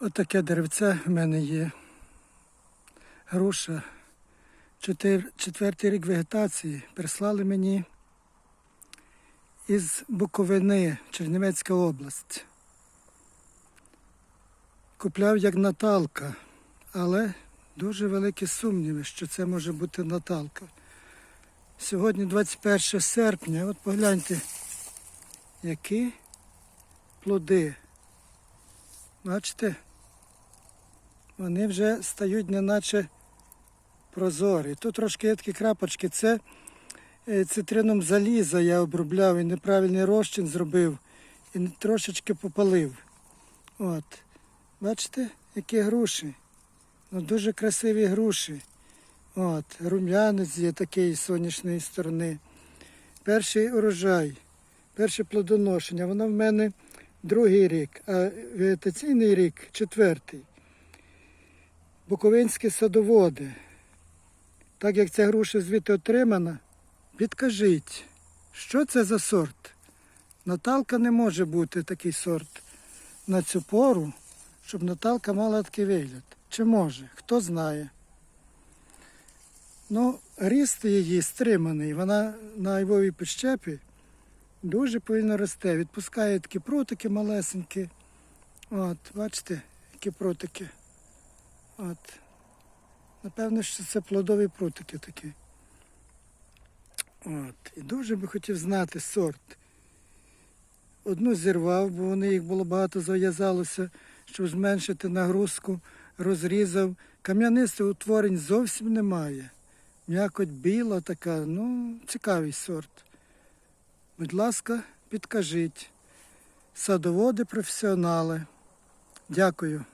Отаке деревце в мене є. Груша. Чотир, четвертий рік вегетації прислали мені із Буковини, Чернівецька область. Купляв як Наталка, але дуже великі сумніви, що це може бути Наталка. Сьогодні 21 серпня, от погляньте, які плоди. Бачите? Вони вже стають неначе прозорі. Тут трошки є такі крапочки. Це е, цитрином заліза я обробляв і неправильний розчин зробив і трошечки попалив. От. Бачите, які груші. Ну, дуже красиві груші. От, рум'янець є такий з сонячної сторони. Перший урожай, перше плодоношення, воно в мене другий рік, а вегетаційний рік четвертий. Буковинські садоводи. Так як ця груша звідти отримана, підкажіть, що це за сорт? Наталка не може бути такий сорт на цю пору, щоб Наталка мала такий вигляд. Чи може? Хто знає. Ну, ріст її стриманий, вона на айвовій підщепі дуже повільно росте. Відпускає такі прутики малесенькі. От, бачите, які прутики. От. Напевно, що це плодові прутики такі. От. І дуже би хотів знати сорт. Одну зірвав, бо вони їх було багато зав'язалося, щоб зменшити нагрузку, розрізав. Кам'янистих утворень зовсім немає. М'якоть біла така, ну, цікавий сорт. Будь ласка, підкажіть. Садоводи професіонали. Дякую.